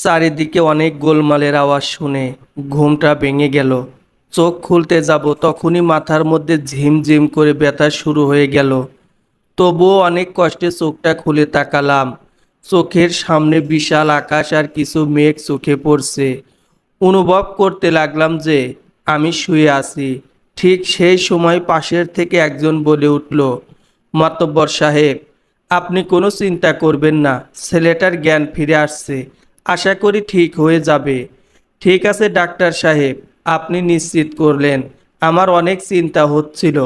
চারিদিকে অনেক গোলমালের আওয়াজ শুনে ঘুমটা ভেঙে গেল। চোখ খুলতে যাব তখনই মাথার মধ্যে ঝিমঝিম করে ব্যথা শুরু হয়ে গেল। তবুও অনেক কষ্টে চোখটা খুলে তাকালাম। চোখের সামনে বিশাল আকাশ আর কিছু মেঘ চোখে পড়ছে। অনুভব করতে লাগলাম যে আমি শুয়ে আছি। ঠিক সেই সময় পাশের থেকে একজন বলে উঠল, মাতব্বর সাহেব, আপনি কোনো চিন্তা করবেন না, ছেলেটার জ্ঞান ফিরে আসছে। আশা করি ঠিক হয়ে যাবে। ঠিক আছে, ডাক্তার সাহেব, আপনি নিশ্চিত করলেন। আমার অনেক চিন্তা হচ্ছিল।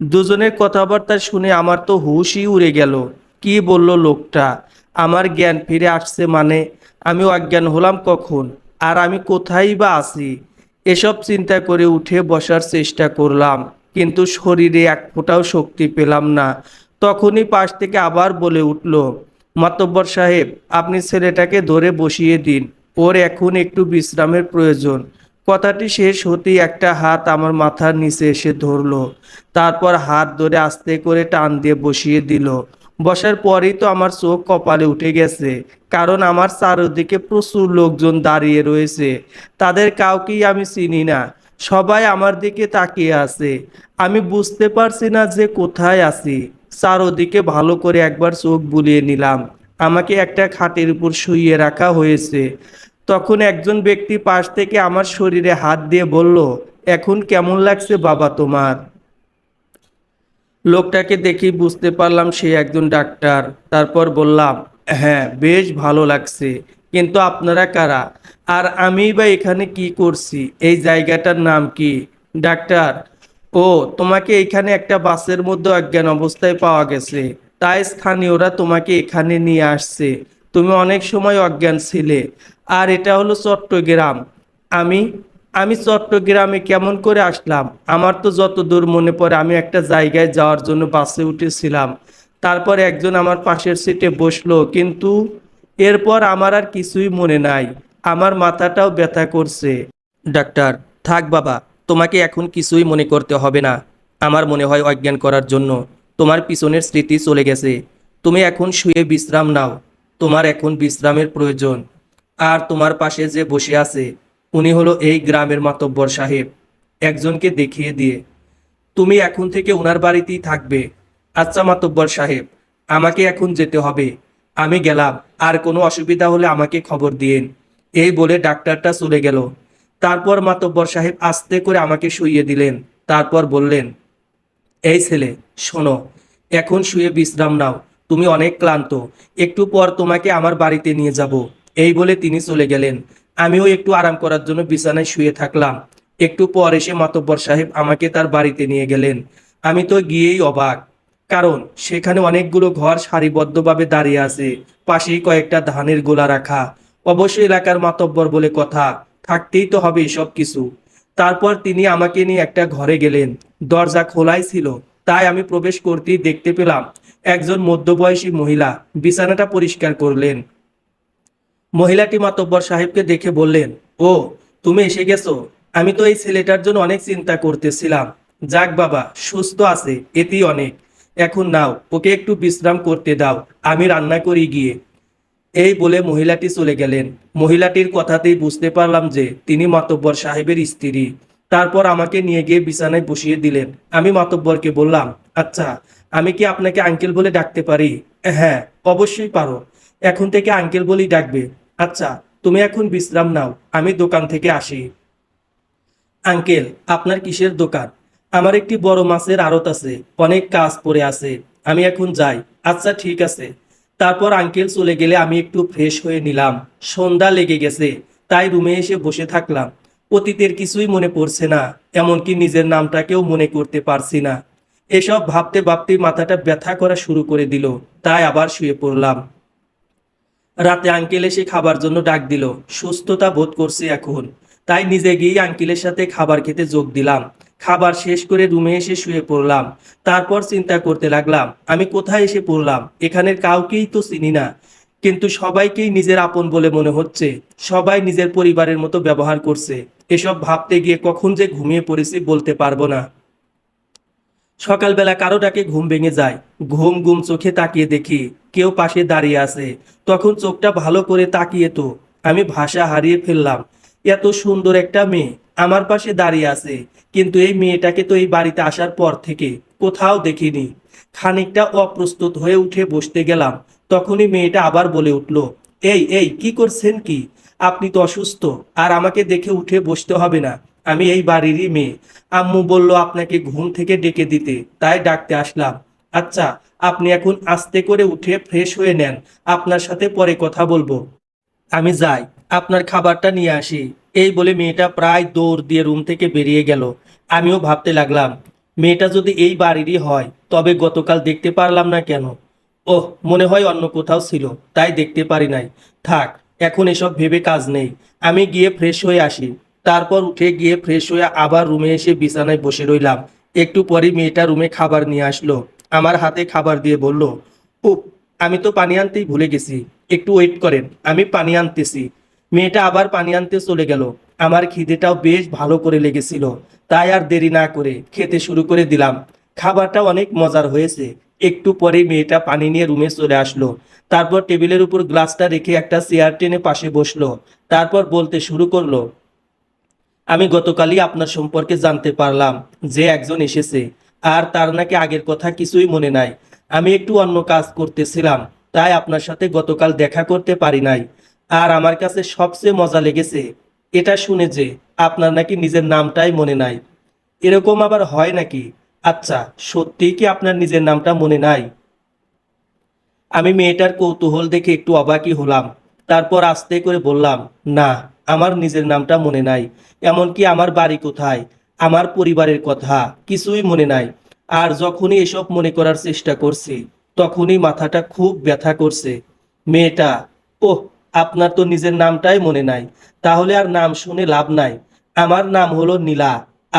দুজনের কথাবার্তা শুনে আমার তো হুশই উড়ে গেল। কি বলল লোকটা? আমার জ্ঞান ফিরে আসছে মানে আমি অজ্ঞান হলাম কখন? আর আমি কোথায় বা আছি? এসব চিন্তা করে উঠে বসার চেষ্টা করলাম, কিন্তু শরীরে এক ফোঁটাও শক্তি পেলাম না। তখনই পাশ থেকে আবার বলে উঠল মাতব্বর সাহেব, আপনি ছেলেটাকে ধরে বসিয়ে দিন। ওর এখন একটু বিশ্রামের প্রয়োজন। কথাটি শেষ হতেই একটা হাত আমার মাথার নিচে এসে ধরলো। তারপর হাত ধরে আস্তে করে টান দিয়ে বসিয়ে দিল। বসার পরেই তো আমার চোখ কপালে উঠে গেছে, কারণ আমার চারদিকে প্রচুর লোকজন দাঁড়িয়ে রয়েছে। তাদের কাউকেই আমি চিনি না, সবাই আমার দিকে তাকিয়ে আছে। আমি বুঝতে পারছি না যে কোথায় আছি। চারদিকে ভালো করে একবার চোখ বুলিয়ে নিলাম। আমাকে একটা খাটের উপর শুইয়ে রাখা হয়েছে। তখন একজন ব্যক্তি পাশ থেকে আমার শরীরে হাত দিয়ে বলল, এখন কেমন লাগছে বাবা তোমার? লোকটাকে দেখি বুঝতে পারলাম সে একজন ডাক্তার। তারপর বললাম হ্যাঁ বেশ ভালো লাগছে। কিন্তু আপনারা কারা? আর আমি বা এখানে কি করছি? এই জায়গাটার নাম কি? ডাক্তার ও, তোমাকে এখানে একটা বাসের মধ্যে অজ্ঞান অবস্থায় পাওয়া গেছে। তাই স্থানীয়রা তোমাকে এখানে নিয়ে আসছে। তুমি অনেক সময় অজ্ঞান ছিলে। আর এটা হলো চট্টগ্রাম। আমি আমি চট্টগ্রামে কেমন করে আসলাম? আমার তো যত দূর মনে পড়ে, আমি একটা জায়গায় যাওয়ার জন্য বাসে উঠেছিলাম। তারপর একজন আমার পাশের সিটে বসল, কিন্তু এরপর আমার আর কিছুই মনে নাই। আমার মাথাটাও ব্যথা করছে। ডাক্তার, থাক বাবা। তোমাকে এখন কিছুই মনে করতে হবে না। আমার মনে হয় অজ্ঞান করার জন্য। তোমার পিছনের স্মৃতি চলে গেছে। তুমি এখন শুয়ে বিশ্রাম নাও। তোমার এখন বিশ্রামের প্রয়োজন। আর তোমার পাশে যে বসে আছে, উনি হলো এই গ্রামের মাতব্বর সাহেব। একজনকে দেখিয়ে দিয়ে, তুমি এখন থেকে ওনার বাড়িতেই থাকবে। আচ্ছা মাতব্বর সাহেব, আমাকে এখন যেতে হবে। আমি গেলাম। আর কোনো অসুবিধা হলে আমাকে খবর দিয়েন। এই বলে ডাক্তারটা চলে গেল। তারপর মাতব্বর সাহেব আস্তে করে আমাকে শুইয়ে দিলেন। তারপর বললেন, এই ছেলে, শোনো, এখন শুয়ে বিশ্রাম নাও, তুমি অনেক ক্লান্ত। একটু পর তোমাকে আমার বাড়িতে নিয়ে যাব। এই বলে তিনি চলে গেলেন। আমিও একটু আরাম করার জন্য বিছানায় শুয়ে থাকলাম। একটু পর এসে মাতব্বর সাহেব আমাকে তার বাড়িতে নিয়ে গেলেন। আমি তো গিয়েই অবাক, কারণ সেখানে অনেকগুলো ঘর সারিবদ্ধভাবে দাঁড়িয়ে আছে, পাশেই কয়েকটা ধানের গোলা রাখা। অবশ্যই এলাকার মাতব্বর বলে কথা থাকতেই তো হবে এসব কিছু। তারপর তিনি আমাকে নিয়ে একটা ঘরে গেলেন। দরজা খোলাই ছিল, তাই আমি প্রবেশ করতেই দেখতে পেলাম একজন মধ্যবয়সী মহিলা। বিছানাটা পরিষ্কার করলেন। মহিলাটি মাতব্বর সাহেবকে দেখে বললেন, ও, তুমি এসে গেছো? আমি তো এই ছেলেটার জন্য অনেক চিন্তা করতেছিলাম। যাক বাবা, সুস্থ আছে, এতেই অনেক। এখন নাও, ওকে একটু বিশ্রাম করতে দাও। আমি রান্না করি গিয়ে। এই বলে মহিলাটি চলে গেলেন। মহিলাটির কথাতেই বুঝতে পারলাম যে তিনি মাতব্বর সাহেবের স্ত্রী। তারপর আমাকে নিয়ে গিয়ে বিছানায় বসিয়ে দিলেন। আমি মাতব্বরকে বললাম আচ্ছা আমি কি আপনাকে আঙ্কেল বলে ডাকতে পারি? হ্যাঁ অবশ্যই পারো। এখন থেকে আঙ্কেল বলেই ডাকবে। আচ্ছা তুমি এখন বিশ্রাম নাও, আমি দোকান থেকে আসি। আঙ্কেল, আপনার কিসের দোকান? আমার একটি বড় মাছের আড়ত আছে, অনেক কাজ পড়ে আছে। আমি এখন যাই। আচ্ছা ঠিক আছে। তারপর আঙ্কেল চলে গেলে আমি একটু ফ্রেশ হয়ে নিলাম। সন্ধ্যা লেগে গেছে, তাই রুমে এসে বসে থাকলাম। অতীতের কিছুই মনে পড়ছে না, এমনকি নিজের নামটাকেও মনে করতে পারছি না। এসব ভাবতে ভাবতে মাথাটা ব্যথা করা শুরু করে দিল, তাই আবার শুয়ে পড়লাম। রাতে আঙ্কেল এসে খাবার জন্য ডাক দিল, সুস্থতা বোধ করছি এখন। তাই নিজে গিয়ে আঙ্কেলের সাথে খাবার খেতে যোগ দিলাম। খাবার শেষ করে রুমে এসে শুয়ে পড়লাম। তারপর চিন্তা করতে লাগলাম, আমি কোথায় এসে পড়লাম? এখানের কাউকেই তো চিনি না। কিন্তু সবাইকেই নিজের আপন বলে মনে হচ্ছে। সবাই নিজের পরিবারের মতো ব্যবহার করছে। এসব ভাবতে গিয়ে কখন যে ঘুমিয়ে পড়েছি বলতে পারব না। সকালবেলা কারও ডাকে ঘুম ভেঙে যায়। ঘুম ঘুম চোখে তাকিয়ে দেখি, কেউ পাশে দাঁড়িয়ে আছে। তখন চোখটা ভালো করে তাকিয়ে তো, আমি ভাষা হারিয়ে ফেললাম। এত সুন্দর একটা মেয়ে। আমার পাশে দাঁড়িয়ে আছে, কিন্তু এই মেয়েটাকে তো এই বাড়িতে আসার পর থেকে কোথাও দেখিনি। খানিকটা অপ্রস্তুত হয়ে উঠে বসতে গেলাম, তখনই মেয়েটা আবার বলে উঠল, এই এই, কি করছেন কি? আপনি তো অসুস্থ, আর আমাকে দেখে উঠে বসতে হবে না। আমি এই বাড়িরই মেয়ে। আম্মু বলল আপনাকে ঘুম থেকে ডেকে দিতে, তাই ডাকতে আসলাম। আচ্ছা আপনি এখন আস্তে করে উঠে ফ্রেশ হয়ে নেন, আপনার সাথে পরে কথা বলব। আমি যাই, আপনার খাবারটা নিয়ে আসি। এই বলে মেয়েটা প্রায় দৌড় দিয়ে রুম থেকে বেরিয়ে গেল। আমিও ভাবতে লাগলাম, মেয়েটা যদি এই বাড়িরই হয়, তবে গতকাল দেখতে পারলাম না কেন? ওহ, মনে হয় অন্য কোথাও ছিল, তাই দেখতে পারি নাই। থাক, এখন এসব ভেবে কাজ নেই। আমি গিয়ে ফ্রেশ হয়ে আসি। তারপর উঠে গিয়ে ফ্রেশ হয়ে আবার রুমে এসে বিছানায় বসে রইলাম। একটু পরে মেয়েটা রুমে খাবার নিয়ে আসলো। আমার হাতে খাবার দিয়ে বলল উপ আমি তো পানি আনতেই ভুলে গেছি। একটু ওয়েট করেন, আমি পানি আনতেছি। মেয়েটা আবার পানি আনতে চলে গেল। আমার খিদেটাও বেশ ভালো করে লেগেছিল। তাই আর দেরি না করে খেতে শুরু করে দিলাম। খাবারটা অনেক মজার হয়েছে। একটু পরে মেয়েটা পানি নিয়ে রুমে চলে আসলো। তারপর টেবিলের উপর গ্লাসটা রেখে একটা চেয়ার টেনে পাশে বসল। তারপর বলতে শুরু করল, আমি গতকালই আপনার সম্পর্কে জানতে পারলাম যে একজন এসেছে। আর তার নাকি আগের কথা কিছুই মনে নাই। আমি একটু অন্য কাজ করতেছিলাম। তাই আপনার সাথে গতকাল দেখা করতে পারি নাই। আর আমার কাছে সবচেয়ে মজা লেগেছে এটা শুনে যে আপনার নাকি নিজের নামটাই মনে নাই। এরকম আবার হয় নাকি? আচ্ছা সত্যিই কি আপনার নিজের নামটা মনে নাই? আমি মেয়েটার কৌতূহল দেখে একটু অবাকই হলাম। তারপর আস্তে করে বললাম, না, আমার নিজের নামটা মনে নাই। এমনকি আমার বাড়ি কোথায়? আমার পরিবারের কথা, কিছুই মনে নাই। আর যখনই এসব মনে করার চেষ্টা করছি, তখনই মাথাটা খুব ব্যথা করছে। মেয়েটা, ওহ আপনার তো নিজের নামটাই মনে নাই, তাহলে আর নাম শুনে লাভ নাই। আমার নাম হলো নীলা,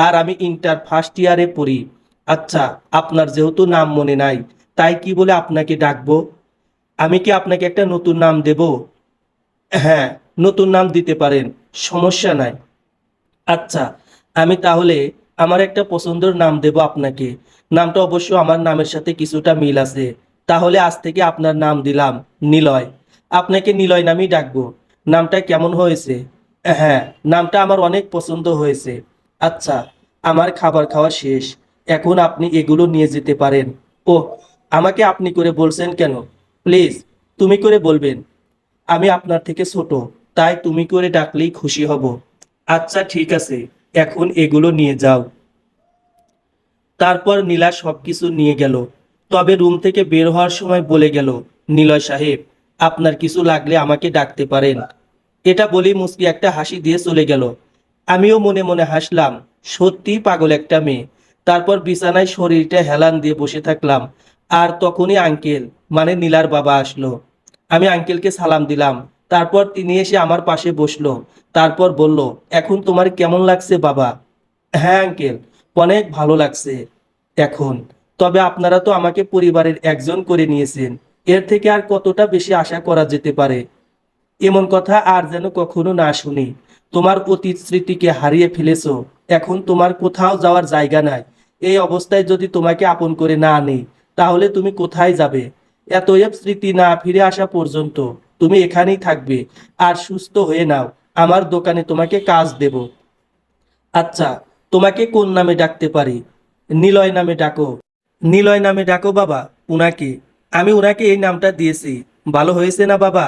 আর আমি ইন্টার ফার্স্ট ইয়ারে পড়ি। আচ্ছা আপনার যেহেতু নাম মনে নাই, তাই কি বলে আপনাকে ডাকবো? আমি কি আপনাকে একটা নতুন নাম দেব? হ্যাঁ নতুন নাম দিতে পারেন, সমস্যা নাই। আচ্ছা আমি তাহলে আমার একটা পছন্দের নাম দেব আপনাকে। নামটা অবশ্য আমার নামের সাথে কিছুটা মিল আছে। তাহলে আজ থেকে আপনার নাম দিলাম, নিলয়। আপনাকে নিলয় নামই ডাকবো। নামটা কেমন হয়েছে? হ্যাঁ নামটা আমার অনেক পছন্দ হয়েছে। আচ্ছা আমার খাবার খাওয়া শেষ। এখন আপনি এগুলো নিয়ে যেতে পারেন। ও আমাকে আপনি করে বলছেন কেন? প্লিজ, তুমি করে বলবেন। আমি আপনার থেকে ছোট, তাই তুমি করে ডাকলেই খুশি হব। আচ্ছা ঠিক আছে, এখন এগুলো নিয়ে যাও। তারপর নীলা সবকিছু নিয়ে গেল। তবে রুম থেকে বের হওয়ার সময় বলে গেল, নীলয় সাহেব আপনার কিছু লাগলে আমাকে ডাকতে পারেন। এটা বলেই মুসকি একটা হাসি দিয়ে চলে গেল। আমিও মনে মনে হাসলাম সত্যি পাগল একটা মেয়ে। তারপর বিছানায় শরীরটা হেলান দিয়ে বসে থাকলাম। আর তখনই আঙ্কেল মানে নীলার বাবা আসলো। আমি আঙ্কেলকে সালাম দিলাম। তারপর তিনি এসে আমার পাশে বসল। তারপর বলল, এখন তোমার কেমন লাগছে বাবা? হ্যাঁ আঙ্কেল, অনেক ভালো লাগছে এখন। তবে আপনারা তো আমাকে পরিবারের একজন করে নিয়েছেন। এর থেকে আর কতটা বেশি আশা করা যেতে পারে? এমন কথা আর যেন কখনো না শুনি। তোমার অতীত স্মৃতিকে হারিয়ে ফেলেছো। এখন তোমার কোথাও যাওয়ার জায়গা নাই। এই অবস্থায় যদি তোমাকে আপন করে না আনি, তাহলে তুমি কোথায় যাবে? এতএব স্মৃতি না ফিরে আসা পর্যন্ত তুমি এখানেই থাকবে। আর সুস্থ হয়ে নাও। আমার দোকানে তোমাকে কাজ দেব। আচ্ছা তোমাকে কোন নামে ডাকতে পারি? নিলয় নামে ডাকো। নিলয় নামে ডাকো বাবা, উনাকে। আমি ওনাকে এই নামটা দিয়েছি। ভালো হয়েছে না বাবা?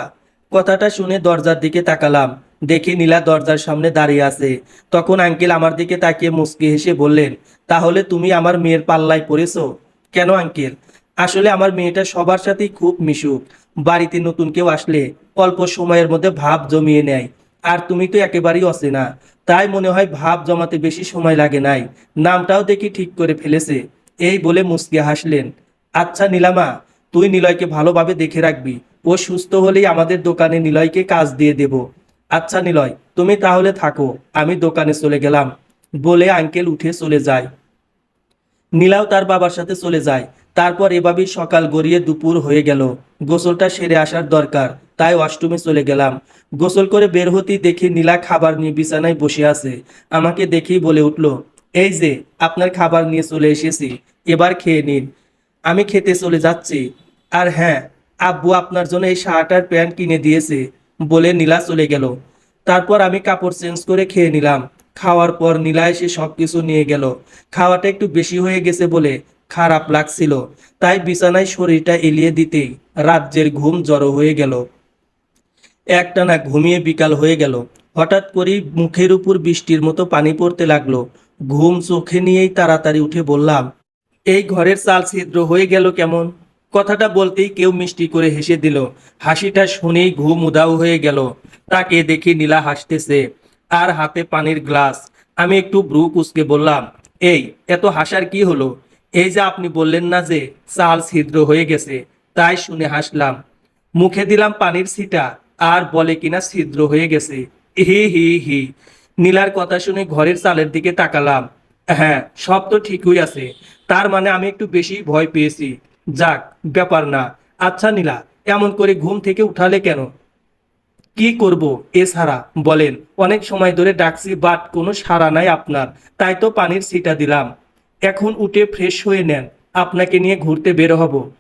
কথাটা শুনে দরজার দিকে তাকালাম। দেখি নীলা দরজার সামনে দাঁড়িয়ে আছে। তখন আঙ্কেল আমার দিকে তাকিয়ে মুচকি হেসে বললেন, তাহলে তুমি আমার মেয়ের পাল্লায় পড়েছ? কেন আঙ্কেল? আসলে আমার মেয়েটা সবার সাথেই খুব মিশুক। বাড়িতে নতুন কেউ আসলে অল্প সময়ের মধ্যে ভাব জমিয়ে নেয়। আর তুমি তো একেবারেই অচেনা। তাই মনে হয় ভাব জমাতে বেশি সময় লাগে নাই। নামটাও দেখি ঠিক করে ফেলেছে। এই বলে মুসকে হাসলেন। আচ্ছা নীলামা তুই নিলয়কে ভালোভাবে দেখে রাখবি। ও সুস্থ হলেই আমাদের দোকানে নিলয়কে কাজ দিয়ে দেব। আচ্ছা নিলয়, তুমি তাহলে থাকো, আমি দোকানে চলে গেলাম। বলে আঙ্কেল উঠে চলে যায়। নীলাও তার বাবার সাথে চলে যায়। তারপর এভাবেই সকাল গড়িয়ে দুপুর হয়ে গেল। গোসলটা সেরে আসার দরকার, তাই ওয়াশরুমে চলে গেলাম। গোসল করে বের হতেই দেখি নীলা খাবার নিয়ে বিছানায় বসে আছে। আমাকে দেখেই বলে উঠল, এই যে, আপনার খাবার নিয়ে চলে এসেছি, এবার খেয়ে নিন। আমি খেতে চলে যাচ্ছি। আর হ্যাঁ আব্বু আপনার জন্য এই শার্ট আর প্যান্ট কিনে দিয়েছে। বলে নীলা চলে গেল। তারপর আমি কাপড় চেঞ্জ করে খেয়ে নিলাম। খাওয়ার পর নীলা এসে সব কিছু নিয়ে গেল। খাওয়াটা একটু বেশি হয়ে গেছে বলে খারাপ লাগছিল। তাই বিছানায় শরীরটা এলিয়ে দিতেই রাজ্যের ঘুম জড়ো হয়ে গেল। একটানা ঘুমিয়ে বিকাল হয়ে গেল। হঠাৎ করেই মুখের উপর বৃষ্টির মতো পানি পড়তে লাগল। ঘুম চোখে নিয়েই তাড়াতাড়ি উঠে বললাম, এই ঘরের চাল ছিদ্র হয়ে গেল কেমন? কথাটা বলতেই কেউ মিষ্টি করে হেসে দিল। হাসিটা শুনেই ঘুম উদাও হয়ে গেল। তাকে দেখি নীলা হাসতেছে। আর হাতে পানির গ্লাস। আমি একটু ব্রু কুচকে বললাম, এই, এত হাসার কি হলো? এই যে আপনি বললেন না যে চাল ছিদ্র হয়ে গেছে, তাই শুনে হাসলাম। মুখে দিলাম পানির ছিটা, আর বলে কিনা ছিদ্র হয়ে গেছে। হি হি হি। নীলার কথা শুনে ঘরের চালের দিকে তাকালাম। হ্যাঁ সব তো ঠিকই আছে। তার মানে আমি একটু বেশি ভয় পেয়েছি। যাক, ব্যাপার না। আচ্ছা নীলা, এমন করে ঘুম থেকে উঠালে কেন? কি করব এছাড়া বলেন, অনেক সময় ধরে ডাকছি, বাট কোনো সাড়া নাই আপনার। তাই তো পানির ছিটা দিলাম। এখন উঠে ফ্রেশ হয়ে নেন, আপনাকে নিয়ে ঘুরতে বের হব।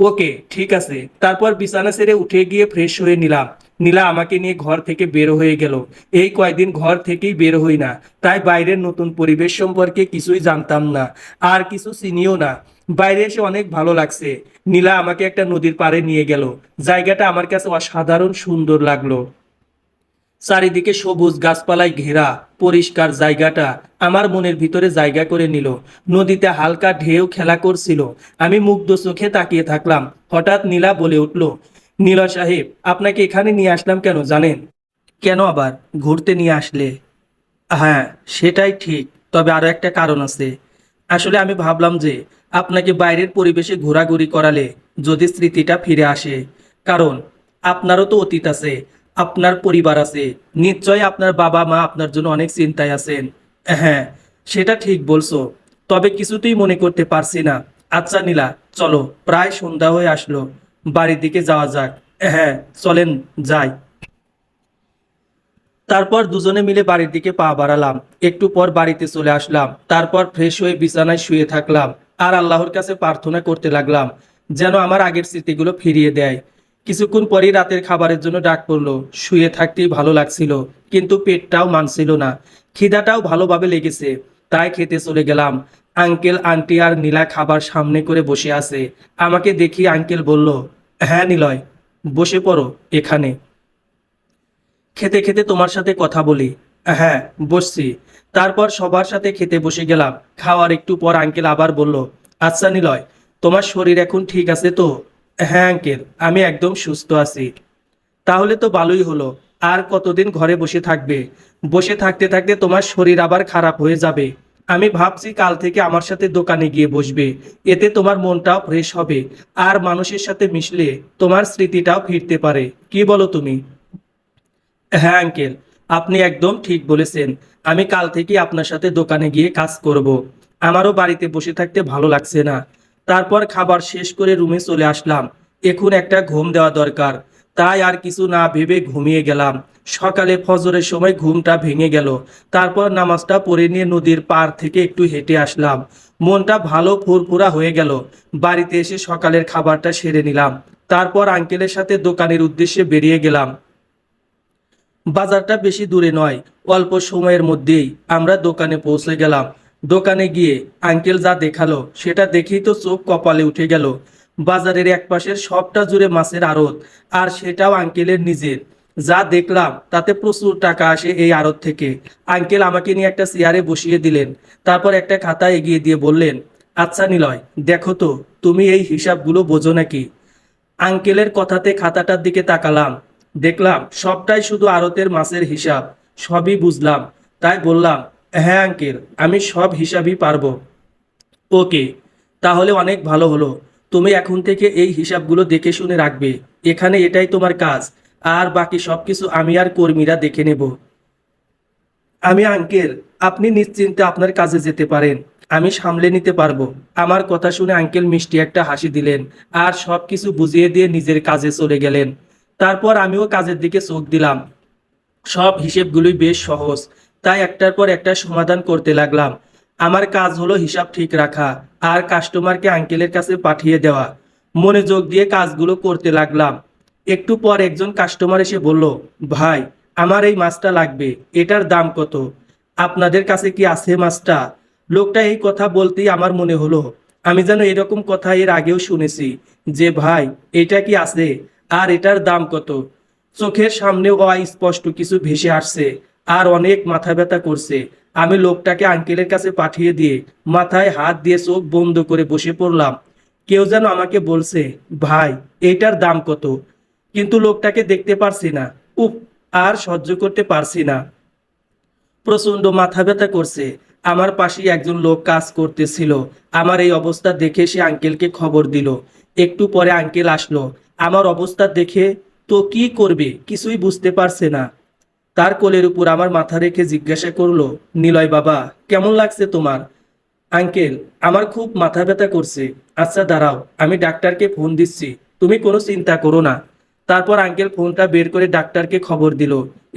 ওকে, ঠিক আছে। তারপর বিছানা সেরে উঠে গিয়ে ফ্রেশ হয়ে নিলাম। নীলা আমাকে নিয়ে ঘর থেকে বের হয়ে গেল। এই কয়দিন ঘর থেকেই বের হই না। তাই বাইরের নতুন পরিবেশ সম্পর্কে কিছুই জানতাম না। আর কিছু চিনিও না। বাইরে এসে অনেক ভালো লাগছে। নীলা আমাকে একটা নদীর পাড়ে নিয়ে গেল। জায়গাটা আমার কাছে অসাধারণ সুন্দর লাগল। চারিদিকে সবুজ গাছপালায় ঘেরা, পরিষ্কার জায়গাটা আমার মনের ভিতরে জায়গা করে নিল। নদীতে হালকা ঢেউ খেলা করছিল। আমি মুগ্ধ চোখে তাকিয়ে থাকলাম। হঠাৎ নীলা বলে উঠল, নীলা সাহেব, আপনাকে এখানে নিয়ে আসলাম কেন জানেন? কেন আবার? ঘুরতে নিয়ে আসলে? হ্যাঁ সেটাই ঠিক। তবে আরও একটা কারণ আছে। আসলে আমি ভাবলাম যে আপনাকে বাইরের পরিবেশে ঘোরাঘুরি করালে যদি স্মৃতিটা ফিরে আসে। কারণ আপনারও তো অতীত আছে, আপনার পরিবার আছে নিশ্চয়ই আপনার বাবা মা আপনার জন্য অনেক চিন্তায় আছেন। হ্যাঁ সেটা ঠিক বলছো, তবে কিছুতেই মনে করতে পারছি না। আচ্ছা নীলা, চলো, প্রায় সন্ধ্যা হয়ে আসলো, বাড়ির দিকে যাওয়া যাক। হ্যাঁ চলেন, যাই। তারপর দুজনে মিলে বাড়ির দিকে পা বাড়ালাম। একটু পর বাড়িতে চলে আসলাম, তারপর ফ্রেশ হয়ে বিছানায় শুয়ে থাকলাম। আর আল্লাহর কাছে প্রার্থনা করতে লাগলাম, যেন আমার আগের স্মৃতিগুলো ফিরিয়ে দেয়। কিছুক্ষণ পরই রাতের খাবারের জন্য ডাক পড়ল। শুয়ে থাকতেই ভালো লাগছিল, কিন্তু পেটটাও মানছিল না। খিদাটাও ভালোভাবে লেগেছে, তাই খেতে চলে গেলাম। আঙ্কেল, আন্টি আর নীলা খাবার সামনে করে বসে আছে। আমাকে দেখি আঙ্কেল বলল হ্যাঁ নিলয়, বসে পড়ো এখানে। খেতে খেতে তোমার সাথে কথা বলি। হ্যাঁ বসছি। তারপর সবার সাথে খেতে বসে গেলাম। খাওয়ার একটু পর আঙ্কেল আবার বলল আচ্ছা নিলয়, তোমার শরীর এখন ঠিক আছে তো? হ্যাঁ আঙ্কেল, আমি একদম সুস্থ আছি। তাহলে তো ভালোই হলো। আর কতদিন ঘরে বসে থাকবে? বসে থাকতে থাকতে তোমার শরীর আবার খারাপ হয়ে যাবে। আমি ভাবছি কাল থেকে আমার সাথে দোকানে গিয়ে বসবে। এতে তোমার মনটাও ফ্রেশ হবে। আর মানুষের সাথে মিশলে তোমার স্মৃতিটাও ফিরতে পারে। কি বলো তুমি? হ্যাঁ আঙ্কেল আপনি একদম ঠিক বলেছেন। আমি কাল থেকে আপনার সাথে দোকানে গিয়ে কাজ করব। আমারও বাড়িতে বসে থাকতে ভালো লাগছে না। তারপর খাবার শেষ করে রুমে চলে আসলাম। এখন একটা ঘুম দেওয়া দরকার। তাই আর কিছু না ভেবে ঘুমিয়ে গেলাম। সকালে ফজরের সময় ঘুমটা ভেঙে গেল। তারপর নামাজটা পড়ে নিয়ে নদীর পার থেকে একটু হেঁটে আসলাম। মনটা ভালো ফুরফুরা হয়ে গেল। বাড়িতে এসে সকালের খাবারটা সেরে নিলাম। তারপর আঙ্কেলের সাথে দোকানের উদ্দেশ্যে বেরিয়ে গেলাম। বাজারটা বেশি দূরে নয়, অল্প সময়ের মধ্যেই আমরা দোকানে পৌঁছে গেলাম। দোকানে গিয়ে আঙ্কেল যা দেখাল, সেটা দেখেই তো চোখ কপালে উঠে গেল। বাজারের এক পাশের সবটা জুড়ে মাছের আড়ত, আর সেটাও আঙ্কেলের নিজের। যা দেখলাম, তাতে প্রচুর টাকা আসে এই আড়ত থেকে। আঙ্কেল আমাকে নিয়ে একটা চেয়ারে বসিয়ে দিলেন। তারপর একটা খাতা এগিয়ে দিয়ে বললেন আচ্ছা নিলয়, দেখো তো, তুমি এই হিসাবগুলো বোঝো নাকি? আঙ্কেলের কথাতে খাতাটার দিকে তাকালাম। দেখলাম, সবটাই শুধু আড়তের মাছের হিসাব। সবই বুঝলাম। তাই বললাম হ্যাঁ আঙ্কেল, আমি সব হিসাবই পারব। ওকে, তাহলে অনেক ভালো হলো। তুমি এখন থেকে এই হিসাবগুলো দেখে শুনে রাখবে। এখানে এটাই তোমার কাজ। আর বাকি সবকিছু আমি আর কর্মীরা দেখে নেব। আমি আঙ্কেল, আপনি নিশ্চিন্তে আপনার কাজে যেতে পারেন। আমি সামলে নিতে পারব। আমার কথা শুনে আঙ্কেল মিষ্টি একটা হাসি দিলেন আর সব কিছু বুঝিয়ে দিয়ে নিজের কাজে চলে গেলেন। তারপর আমিও কাজের দিকে চোখ দিলাম। সব হিসেবগুলোই বেশ সহজ। তাই একটার পর একটা সমাধান করতে লাগলাম। আমার কাজ হলো হিসাব ঠিক রাখা আর কাস্টমারকে আঙ্কেলের কাছে পাঠিয়ে দেওয়া। মনোযোগ দিয়ে কাজগুলো করতে লাগলাম। একটু পর একজন কাস্টমার এসে বলল, ভাই, আমার এই মাছটা লাগবে। এটার দাম কত? আপনাদের কাছে কি আছে মাছটা? লোকটা এই কথা বলতেই আমার মনে হলো, আমি যেন এরকম কথা এর আগেও শুনেছি যে, ভাই, এটা কি আছে? আর এটার দাম কত? চোখের সামনে অস্পষ্ট কিছু ভেসে আসছে, আর অনেক মাথা ব্যথা করছে। আমি লোকটাকে আঙ্কেলের কাছে পাঠিয়ে দিয়ে মাথায় হাত দিয়ে চোখ বন্ধ করে বসে পড়লাম। কেউ যেন আমাকে বলছে, ভাই এইটার দাম কত? কিন্তু লোকটাকে দেখতে পারছি না। উপ আর সহ্য করতে পারছি না। প্রচণ্ড মাথা ব্যথা করছে। আমার পাশেই একজন লোক কাজ করতেছিল। আমার এই অবস্থা দেখে সে আঙ্কেলকে খবর দিল। একটু পরে আঙ্কেল আসলো। আমার অবস্থা দেখে তো কি করবে? কিছুই বুঝতে পারছে না। তার কোলের উপর আমার মাথা রেখে জিজ্ঞাসা করল, নিলয় বাবা, কেমন লাগছে তোমার? আঙ্কেল, আমার খুব মাথা ব্যথা করছে। আচ্ছা দাঁড়াও, আমি ডাক্তারকে ফোন দিচ্ছি। তুমি কোনো চিন্তা করো না। তারপর আঙ্কেল ফোনটা বের করে ডাক্তারকে খবর দিল।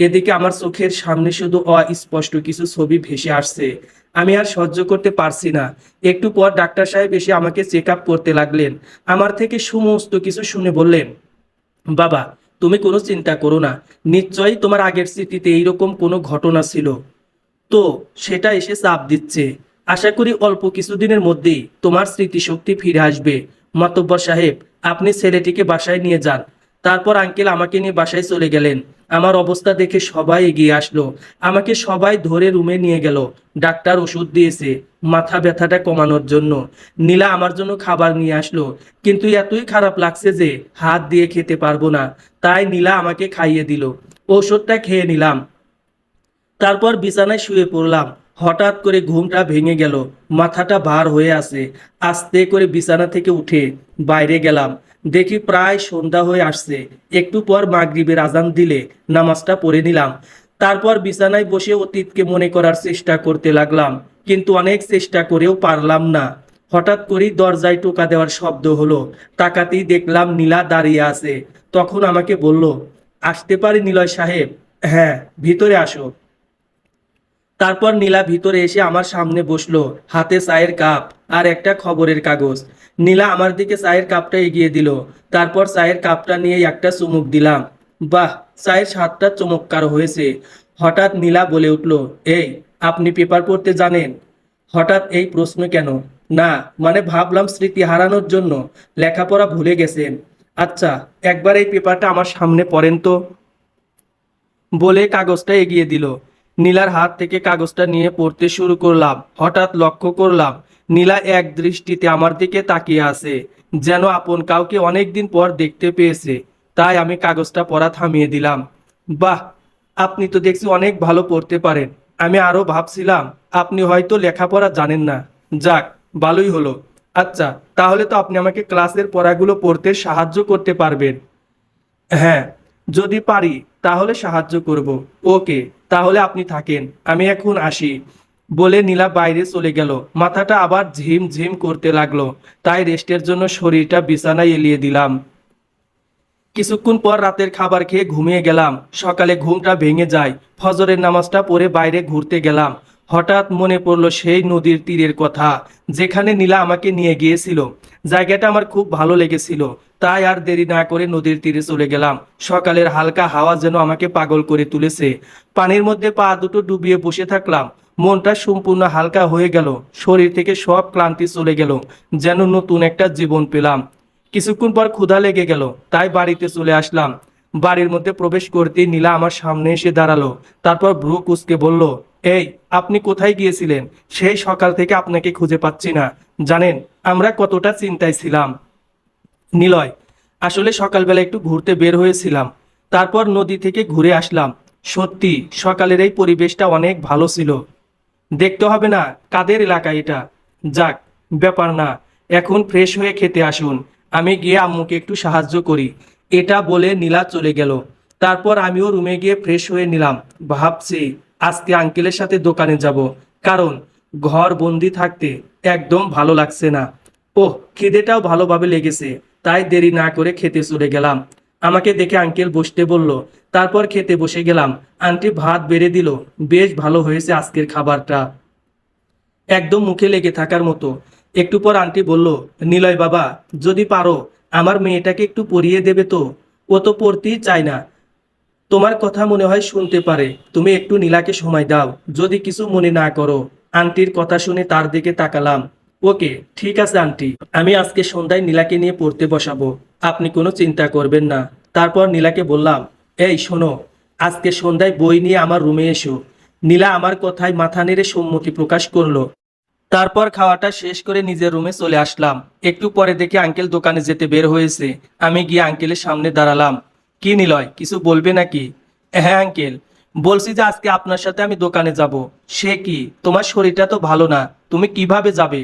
এদিকে আমার চোখের সামনে শুধু অস্পষ্ট কিছু ছবি ভেসে আসছে। আমি আর সহ্য করতে পারছি না। একটু পর ডাক্তার সাহেব এসে আমাকে চেক আপ করতে লাগলেন। আমার থেকে সমস্ত কিছু শুনে বললেন, বাবা, তুমি কোনো চিন্তা করো না। নিশ্চয়ই তোমার আগের স্মৃতিতে এইরকম কোনো ঘটনা ছিল। তো সেটা এসে চাপ দিচ্ছে। আশা করি অল্প কিছুদিনের মধ্যেই তোমার স্মৃতিশক্তি ফিরে আসবে। মাতব্বর সাহেব, আপনি ছেলেটিকে বাসায় নিয়ে যান। তারপর আঙ্কেল আমাকে নিয়ে বাসায় চলে গেলেন। আমার অবস্থা দেখে সবাই এগিয়ে আসলো। আমাকে সবাই ধরে রুমে নিয়ে গেল। ডাক্তার ওষুধ দিয়েছে, মাথা ব্যথাটা কমানোর জন্য। নীলা আমার জন্য খাবার নিয়ে আসলো। কিন্তু এতই খারাপ লাগছে যে হাত দিয়ে খেতে পারব না। তাই নীলা আমাকে খাইয়ে দিল। ওষুধটা খেয়ে নিলাম। তারপর বিছানায় শুয়ে পড়লাম। হঠাৎ করে ঘুমটা ভেঙে গেল। মাথাটা ভার হয়ে আছে। আস্তে করে বিছানা থেকে উঠে বাইরে গেলাম। দেখি প্রায় সন্ধ্যা হয়ে আসছে। একটু পর মাগরিবের আজান দিলে নামাজটা পড়ে নিলাম। তারপর বিছানায় বসে অতীতকে মনে করার চেষ্টা করতে লাগলাম, কিন্তু অনেক চেষ্টা করেও পারলাম না। হঠাৎ করেই দরজায় টোকা দেওয়ার শব্দ হলো। তাকাতেই দেখলাম নীলা দাঁড়িয়ে আছে। তখন আমাকে বলল, আসতে পারি নিলয় সাহেব? হ্যাঁ ভিতরে আসো। তারপর নীলা ভিতরে এসে আমার সামনে বসল, হাতে চায়ের কাপ আর একটা খবরের কাগজ। নীলা আমার দিকে চায়ের কাপটা এগিয়ে দিল। তারপর চায়ের কাপটা নিয়ে একটা চুমুক দিলাম। বাহ, চায়ের স্বাদটা চমৎকার হয়েছে। হঠাৎ নীলা বলে উঠল, এই, আপনি পেপার পড়তে জানেন? হঠাৎ এই প্রশ্ন কেন? না মানে ভাবলাম স্মৃতি হারানোর জন্য লেখাপড়া ভুলে গেছেন। আচ্ছা একবার এই পেপারটা আমার সামনে পড়েন তো। বলে কাগজটা এগিয়ে দিল। নীলার হাত থেকে কাগজটা নিয়ে পড়তে শুরু করলাম। হঠাৎ লক্ষ্য করলাম নীলা এক দৃষ্টিতে আমার দিকে তাকিয়ে আছে, যেন আপন কাউকে অনেকদিন পর দেখতে পেয়েছে। তাই আমি কাগজটা পড়া থামিয়ে দিলাম। বাহ, আপনি তো দেখছি অনেক ভালো পড়তে পারেন। আমি আরও ভাবছিলাম, আপনি হয়তো লেখাপড়া জানেন না। যাক, ভালোই হলো। আচ্ছা তাহলে তো আপনি আমাকে ক্লাসের পড়াগুলো পড়তে সাহায্য করতে পারবেন। হ্যাঁ যদি পারি, তাহলে সাহায্য করব। ওকে, তাহলে আপনি থাকেন। আমি এখন আসি। বলে নীলা বাইরে চলে গেল। মাথাটা আবার ঝিম ঝিম করতে লাগল। তাই রেস্টের জন্য শরীরটা বিছানায় এলিয়ে দিলাম। কিছুক্ষণ পর রাতের খাবার খেয়ে ঘুমিয়ে গেলাম। সকালে ঘুমটা ভেঙে যায়। ফজরের নামাজটা পরে বাইরে ঘুরতে গেলাম। হঠাৎ মনে পড়ল সেই নদীর তীরের কথা, যেখানে নীলা আমাকে নিয়ে গিয়েছিল। জায়গাটা আমার খুব ভালো লেগেছিল। তাই আর দেরি না করে নদীর তীরে চলে গেলাম। সকালের হালকা হাওয়া যেন আমাকে পাগল করে তুলেছে। পানির মধ্যে পা দুটো ডুবিয়ে বসে থাকলাম। মনটা সম্পূর্ণ হালকা হয়ে গেল। শরীর থেকে সব ক্লান্তি চলে গেল। যেন নতুন একটা জীবন পেলাম। কিছুক্ষণ পর ক্ষুধা লেগে গেল। তাই বাড়িতে চলে আসলাম। বাড়ির মধ্যে প্রবেশ করতে নীলা আমার সামনে এসে দাঁড়াল। তারপর ভ্রু কুচকে বলল, এই, আপনি কোথায় গিয়েছিলেন? সেই সকাল থেকে আপনাকে খুঁজে পাচ্ছি না। জানেন, আমরা কতটা চিন্তায় ছিলাম। নিলয়, আসলে সকালবেলা একটু ঘুরতে বের হয়েছিলাম। তারপর নদী থেকে ঘুরে আসলাম। সত্যি, সকালের এই পরিবেশটা অনেক ভালো ছিল। দেখতে হবে না কাদের এলাকা এটা। যাক, ব্যাপার না। এখন ফ্রেশ হয়ে খেতে আসুন। আমি গিয়ে আম্মুকে একটু সাহায্য করি। এটা বলে নীলা চলে গেল। তারপর আমিও রুমে গিয়ে ফ্রেশ হয়ে নিলাম। ভাবছি, আজকে আঙ্কেলের সাথে দোকানে যাব। কারণ ঘর বন্দি থাকতে একদম ভালো লাগছে না। ওহ, খিদেটাও ভালোভাবে লেগেছে। তাই দেরি না করে খেতে চলে গেলাম। আমাকে দেখে আঙ্কেল বসতে বলল, তারপর খেতে বসে গেলাম। আন্টি ভাত বেড়ে দিল, বেশ ভালো হয়েছে আজকের খাবারটা। একদম মুখে লেগে থাকার মতো। একটু পর আন্টি বলল, নিলয় বাবা, যদি পারো, আমার মেয়েটাকে একটু পরিয়ে দেবে তো? ও তো পড়তেই চায় না। তোমার কথা মনে হয় শুনতে পারে। তুমি একটু নীলাকে সময় দাও, যদি কিছু মনে না করো। আন্টির কথা শুনে তার দিকে তাকালাম। ওকে, ঠিক আছে আন্টি। আমি আজকে সন্ধ্যায় নীলাকে নিয়ে পড়তে বসাবো। আপনি কোনো চিন্তা করবেন না। তারপর নীলাকে বললাম, এই শোনো, আজকে সন্ধ্যায় বই নিয়ে আমার রুমে এসো। নীলা আমার কথায় মাথা নেড়ে সম্মতি প্রকাশ করল। তারপর খাওয়াটা শেষ করে নিজের রুমে চলে আসলাম। একটু পরে দেখে আঙ্কেল দোকানে যেতে বের হয়েছে। আমি গিয়ে আঙ্কেলের সামনে দাঁড়ালাম। কি নিলয়, কিছু বলবে নাকি? হ্যাঁ আঙ্কেল, বলছি যে আজকে আপনার সাথে আমি দোকানে যাব। সে কি? তোমার শরীরটা তো ভালো না, তুমি কীভাবে যাবে?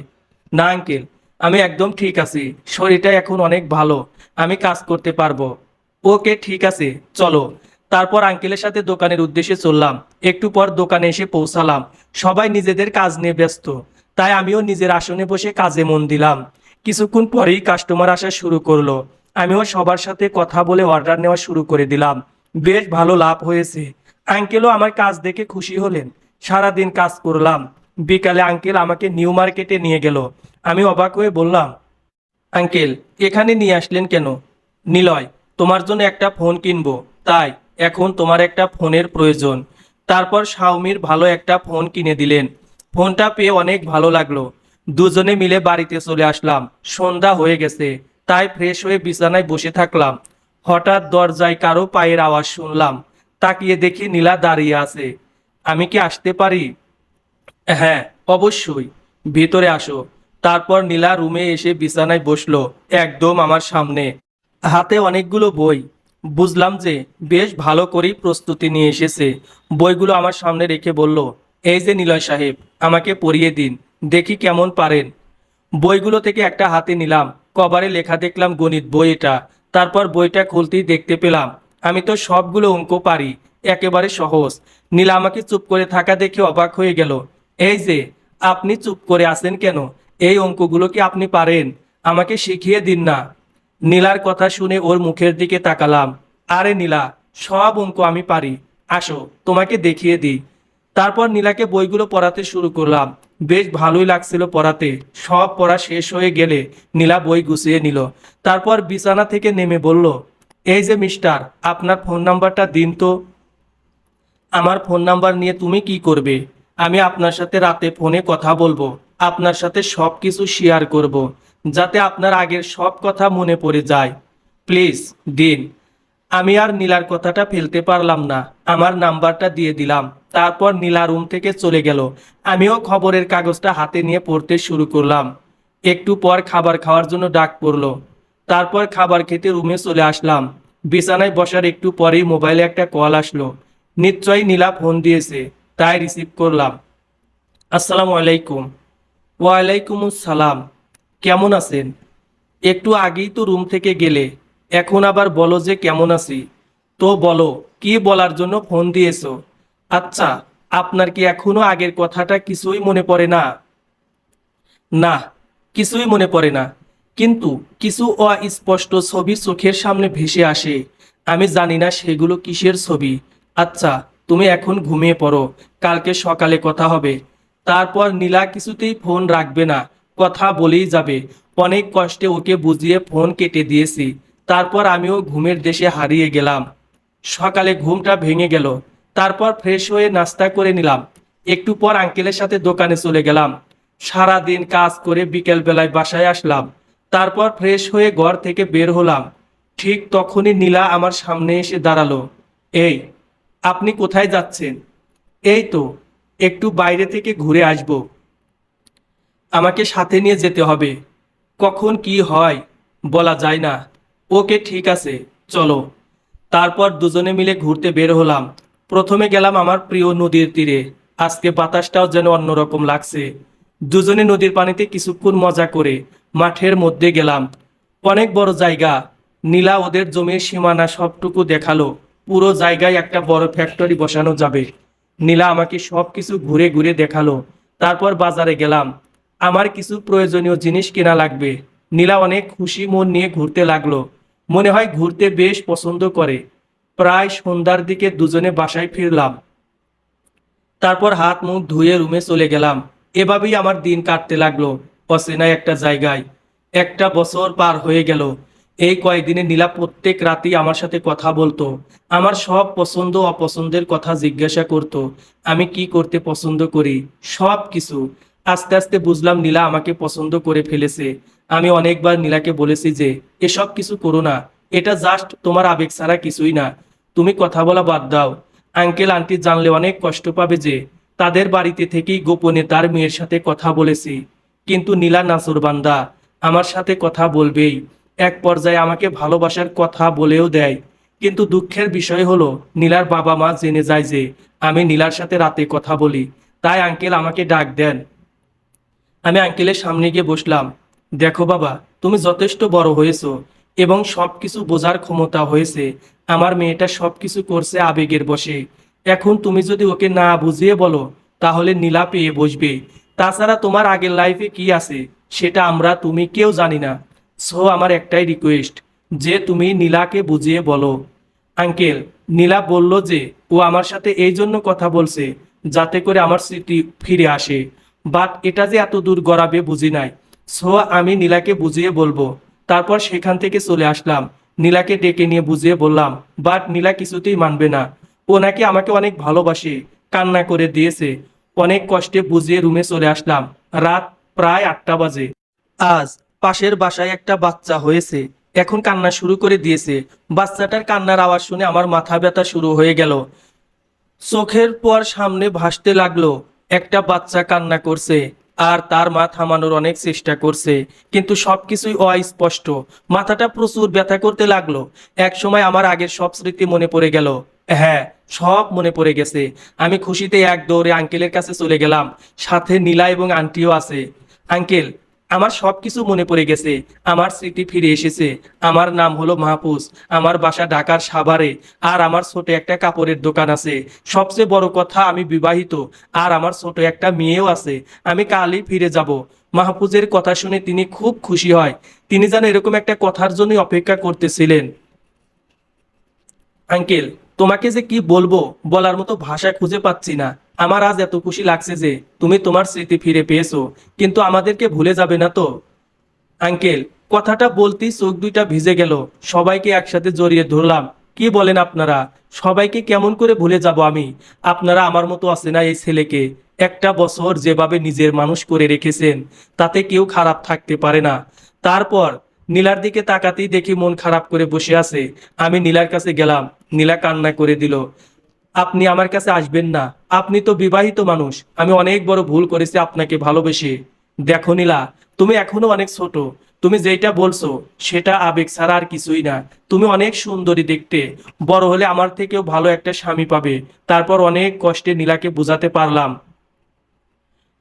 না আঙ্কেল, আমি একদম ঠিক আছি। শরীরটা এখন অনেক ভালো। আমি কাজ করতে পারব। ওকে, ঠিক আছে, চলো। তারপর আঙ্কেলের সাথে দোকানের উদ্দেশ্যে চললাম। একটু পর দোকানে এসে পৌঁছালাম। সবাই নিজেদের কাজ নিয়ে ব্যস্ত। তাই আমিও নিজের আসনে বসে কাজে মন দিলাম। কিছুক্ষণ পরেই কাস্টমার আসা শুরু করল। আমিও সবার সাথে কথা বলে অর্ডার নেওয়া শুরু করে দিলাম। বেশ ভালো লাভ হয়েছে। আঙ্কেলও আমার কাজ দেখে খুশি হলেন। সারাদিন কাজ করলাম। বিকালে আঙ্কেল আমাকে নিউ মার্কেটে নিয়ে গেল। আমি অবাক হয়ে বললাম আঙ্কেল, এখানে নিয়ে আসলেন কেন? নিলয়, তোমার জন্য একটা ফোন কিনবো। তাই, এখন তোমার একটা ফোনের প্রয়োজন। তারপর শাওমির ভালো একটা ফোন কিনে দিলেন। ফোনটা পেয়ে অনেক ভালো লাগল। দুজনে মিলে বাড়িতে চলে আসলাম। সন্ধ্যা হয়ে গেছে। তাই ফ্রেশ হয়ে বিছানায় বসে থাকলাম। হঠাৎ দরজায় কারও পায়ের আওয়াজ শুনলাম। তাকিয়ে দেখি নীলা দাঁড়িয়ে আছে। আমি কি আসতে পারি? হ্যাঁ অবশ্যই। ভিতরে আসো। তারপর নীলা রুমে এসে বিছানায় বসল, একদম আমার সামনে। হাতে অনেকগুলো বই। বুঝলাম যে বেশ ভালো করেই প্রস্তুতি নিয়ে এসেছে। বইগুলো আমার সামনে রেখে বলল, এই যে নিলয় সাহেব, আমাকে পড়িয়ে দিন, দেখি কেমন পারেন। বইগুলো থেকে একটা হাতে নিলাম, কভারে লেখা দেখলাম গণিত বই এটা। তারপর বইটা খুলতেই দেখতে পেলাম, আমি তো সবগুলো অঙ্ক পারি, একেবারে সহজ। নীলা আমাকে চুপ করে থাকা দেখে অবাক হয়ে গেল, এই যে, আপনি চুপ করে আছেন কেন? এই অঙ্কগুলো কি আপনি পারেন? আমাকে শিখিয়ে দিন না। নীলার কথা শুনে ওর মুখের দিকে তাকালাম। আরে নীলা, সব অঙ্ক আমি পারি। আসো, তোমাকে দেখিয়ে দিই। তারপর নীলাকে বইগুলো পড়াতে শুরু করলাম। বেশ ভালোই লাগছিল পড়াতে। সব পড়া শেষ হয়ে গেলে নীলা বই গুছিয়ে নিল। তারপর বিছানা থেকে নেমে বলল, এই যে মিস্টার, আপনার ফোন নাম্বারটা দিন তো। আমার ফোন নাম্বার নিয়ে তুমি কি করবে? আমি আপনার সাথে রাতে ফোনে কথা বলব, আপনার সাথে সব কিছু শেয়ার করব, যাতে আপনার আগের সব কথা মনে পড়ে যায়। প্লিজ দিন আমি আর নীলার কথাটা ফেলতে পারলাম না। আমার নাম্বারটা দিয়ে দিলাম। তারপর নীলা রুম থেকে চলে গেল। আমিও খবরের কাগজটা হাতে নিয়ে পড়তে শুরু করলাম। একটু পর খাবার খাওয়ার জন্য ডাক পড়ল। তারপর খাবার খেতে রুমে চলে আসলাম। বিছানায় বসার একটু পরেই মোবাইলে একটা কল আসলো। নিশ্চয়ই নীলা ফোন দিয়েছে। তাই রিসিভ করলাম। আসসালামু আলাইকুম। ওয়ালাইকুম আসসালাম কেমন আছেন? একটু আগেই তো রুম থেকে গেলে, এখন আবার বলো যে কেমন আছি? তো বলো, কি বলার জন্য ফোন দিয়েছ? আচ্ছা আপনার কি এখনও আগের কথাটা কিছুই মনে পড়ে না? না, কিছুই মনে পড়ে না। কিন্তু কিছু অস্পষ্ট ছবি চোখের সামনে ভেসে আসে। আমি জানি না সেগুলো কিসের ছবি। আচ্ছা তুমি এখন ঘুমিয়ে পড়ো, কালকে সকালে কথা হবে। তারপর নীলা কিছুতেই ফোন রাখবে না, কথা বলেই যাবে। অনেক কষ্টে ওকে বুঝিয়ে ফোন কেটে দিয়েছি। তারপর আমিও ঘুমের দেশে হারিয়ে গেলাম। সকালে ঘুমটা ভেঙে গেল। তারপর ফ্রেশ হয়ে নাস্তা করে নিলাম। একটু পর আঙ্কেলের সাথে দোকানে চলে গেলাম। সারা দিন কাজ করে বিকেল বেলায় বাসায় আসলাম। তারপর ফ্রেশ হয়ে ঘর থেকে বের হলাম। ঠিক তখনই নীলা আমার সামনে এসে দাঁড়াল। এই আপনি কোথায় যাচ্ছেন? এই তো, একটু বাইরে থেকে ঘুরে আসব। আমাকে সাথে নিয়ে যেতে হবে। কখন কি হয় বলা যায় না। ওকে ঠিক আছে, চলো। তারপর দুজনে মিলে ঘুরতে বের হলাম। প্রথমে গেলাম আমার প্রিয় নদীর তীরে। আজকে বাতাসটাও যেন অন্যরকম লাগছে। দুজনে নদীর পানিতে কিছুক্ষণ মজা করে মাঠের মধ্যে গেলাম। অনেক বড় জায়গা। নীলা ওদের জমির সীমানা সবটুকু দেখাল। পুরো জায়গায় একটা বড় ফ্যাক্টরি বসানো যাবে। নীলা আমাকে সব কিছু ঘুরে ঘুরে দেখাল। তারপর বাজারে গেলাম। আমার কিছু প্রয়োজনীয় জিনিস কেনা লাগবে। নীলা অনেক খুশি মন নিয়ে ঘুরতে লাগল। মনে হয় ঘুরতে বেশ পছন্দ করে। প্রায় সন্ধ্যার দিকে দুজনে বাসায় ফিরলাম। তারপর হাত মুখ ধুয়ে রুমে চলে গেলাম। এভাবেই আমার দিন কাটতে লাগল অচেনা একটা জায়গায়। একটা বছর পার হয়ে গেল। এই কয়েকদিনে নীলা প্রত্যেক রাতেই আমার সাথে কথা বলতো। আমার সব পছন্দ অপছন্দের কথা জিজ্ঞাসা করত, আমি কি করতে পছন্দ করি? সব কিছু। আস্তে আস্তে বুঝলাম নীলা আমাকে পছন্দ করে ফেলেছে। আমি অনেকবার নীলাকে বলেছি যে, এসব কিছু করো না। এটা জাস্ট তোমার আবেগ ছাড়া কিছুই না। তুমি কথা বলা বাদ দাও। আঙ্কেল, আন্টি জানলে অনেক কষ্ট পাবে যে, তাদের বাড়িতে থেকেই গোপনে তার মেয়ের সাথে কথা বলেছি। কিন্তু নীলা নাসুরবান্দা আমার সাথে কথা বলবেই। এক পর্যায়ে আমাকে ভালোবাসার কথা বলেও দেয়। কিন্তু দুঃখের বিষয় হলো, নীলার বাবা মা জেনে যায় যে আমি নীলার সাথে রাতে কথা বলি। তাই আঙ্কেল আমাকে ডাক দেন। আমি আঙ্কেলের সামনে গিয়ে বসলাম। দেখো বাবা, তুমি যথেষ্ট বড় হয়েছো এবং সব কিছু বোঝার ক্ষমতা হয়েছে। আমার মেয়েটা সব কিছু করছে আবেগের বসে এখন তুমি যদি ওকে না বুঝিয়ে বলো, তাহলে নীলা পেয়ে বসবে। তাছাড়া তোমার আগের লাইফে কি আছে, সেটা আমরা, তুমি কেউ জানি না। সো আমার একটাই রিকোয়েস্ট যে তুমি নীলাকে বুঝিয়ে বলো। আঙ্কেল নীলা বলল যে, ও আমার সাথে এই জন্য কথা বলছে, যাতে করে আমার স্মৃতি ফিরে আসে। বাট এটা যে এত দূর গড়াবে বুঝি নাই। সো আমি নীলাকে বুঝিয়ে বলব। তারপর সেখান থেকে চলে আসলাম। নীলাকে ডেকে নিয়ে বুঝিয়ে বললাম বাট নীলা কিছুতেই মানবে না। ও নাকি আমাকে অনেক ভালোবাসে, কান্না করে দিয়েছে। অনেক কষ্টে বুঝিয়ে রুমে চলে আসলাম। রাত প্রায় আটটা বাজে। আজ পাশের বাসায় একটা বাচ্চা হয়েছে। এখন কান্না শুরু করে দিয়েছে। বাচ্চাটার কান্নার আওয়াজ শুনে আমার মাথা ব্যথা শুরু হয়ে গেল। চোখের পর সামনে ভাসতে লাগল। একটা বাচ্চা কান্না করছে আর তার মা থামানোর অনেক চেষ্টা করছে। কিন্তু সবকিছুই অস্পষ্ট। মাথাটা প্রচুর ব্যথা করতে লাগল। এক সময় আমার আগের সব স্মৃতি মনে পড়ে গেল। হ্যাঁ সব মনে পড়ে গেছে। আমি খুশিতে এক দৌড়ে আঙ্কেলের কাছে চলে গেলাম। সাথে নীলা এবং আন্টিও আছে। আঙ্কেল আমার সব কিছু মনে পড়ে গেছে। আমার স্মৃতি ফিরে এসেছে। আমার নাম হলো মাহফুজ। আমার বাসা ঢাকার সাভারে। আর আমার ছোট একটা কাপড়ের দোকান আছে। সবচেয়ে বড় কথা, আমি বিবাহিত। আর আমার ছোট একটা মেয়েও আছে। আমি কালই ফিরে যাব। মাহফুজের কথা শুনে তিনি খুব খুশি হয়। তিনি যেন এরকম একটা কথার জন্যই অপেক্ষা করতেছিলেন। আঙ্কেল, তোমাকে যে কি বলব, বলার মতো ভাষা খুঁজে পাচ্ছি না। আমার আজ এত খুশি লাগছে যে তুমি তোমার স্মৃতি ফিরে পেয়েছ, কিন্তু আমাদেরকে ভুলে যাবে না তো। আঙ্কেল, কথাটা বলতেই চোখ দুইটা ভিজে গেল। সবাইকে একসাথে জড়িয়ে ধরলাম। কি বলেন আপনারা? সবাইকে কেমন করে ভুলে যাব আমি? আপনারা আমার মতো আছে না এই ছেলেকে? একটা বছর যেভাবে নিজের মানুষ করে রেখেছেন, তাতে কেউ খারাপ থাকতে পারে না। তারপর নীলার দিকে তাকাতেই দেখি মন খারাপ করে বসে আছে। আমি নীলার কাছে গেলাম। নীলা কান্না করে দিল আপনি আমার কাছে আসবেন না। আপনি তো বিবাহিত মানুষ। আমি অনেক বড় ভুল করেছি আপনাকে ভালোবেসে। দেখো নীলা, তুমি এখনও অনেক ছোট। তুমি যেটা বলছো, সেটা আবেগ ছাড়া আর কিছুই না। তুমি অনেক সুন্দরী দেখতে। বড় হলে আমার থেকেও ভালো একটা স্বামী পাবে। তারপর অনেক কষ্টে নীলাকে বোঝাতে পারলাম।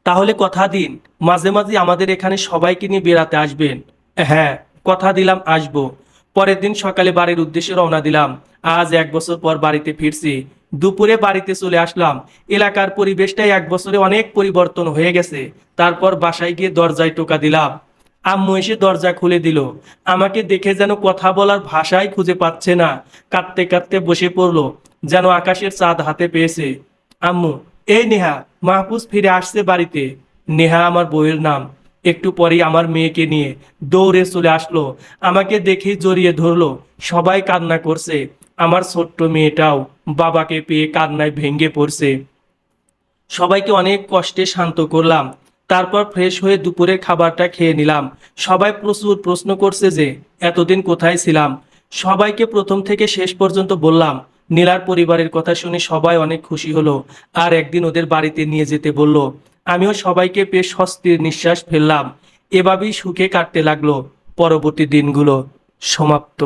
তাহলে কথা দিন, মাঝে মাঝে আমাদের এখানে সবাইকে নিয়ে বেড়াতে আসবেন। হ্যাঁ কথা দিলাম, আসব। পরের দিন সকালে বাড়ির উদ্দেশ্যে রওনা দিলাম। আজ এক বছর পর বাড়িতে ফিরছি। দুপুরে বাড়িতে চলে আসলাম। এলাকার পরিবেশটাই এক বছরে অনেক পরিবর্তন হয়ে গেছে। তারপর বাসায় গিয়ে দরজায় টোকা দিলাম। আম্মু এসে দরজা খুলে দিল। আমাকে দেখে যেন কথা বলার ভাষাই খুঁজে পাচ্ছে না। কাঁদতে কাঁদতে বসে পড়ল, যেন আকাশের চাঁদ হাতে পেয়েছে। আম্মু, এই নেহা, মাহফুজ ফিরে আসছে বাড়িতে। নেহা আমার বউয়ের নাম। একটু পরেই আমার মেয়েকে নিয়ে দৌড়ে চলে আসলো। আমাকে দেখে জড়িয়ে ধরলো। সবাই কান্না করছে। আমার ছোট্ট মেয়েটাও বাবাকে পেয়ে কান্নায় ভেঙে পড়ছে। সবাইকে অনেক কষ্টে শান্ত করলাম। তারপর ফ্রেশ হয়ে দুপুরে খাবারটা খেয়ে নিলাম। সবাই প্রচুর প্রশ্ন করছে যে, এতদিন কোথায় ছিলাম? সবাইকে প্রথম থেকে শেষ পর্যন্ত বললাম। নীলার পরিবারের কথা শুনে সবাই অনেক খুশি হলো আর একদিন ওদের বাড়িতে নিয়ে যেতে বলল। আমিও সবাইকে বেশ স্বস্তির নিঃশ্বাস ফেললাম। এভাবেই সুখে কাটতে লাগল। পরবর্তী দিনগুলো সমাপ্ত।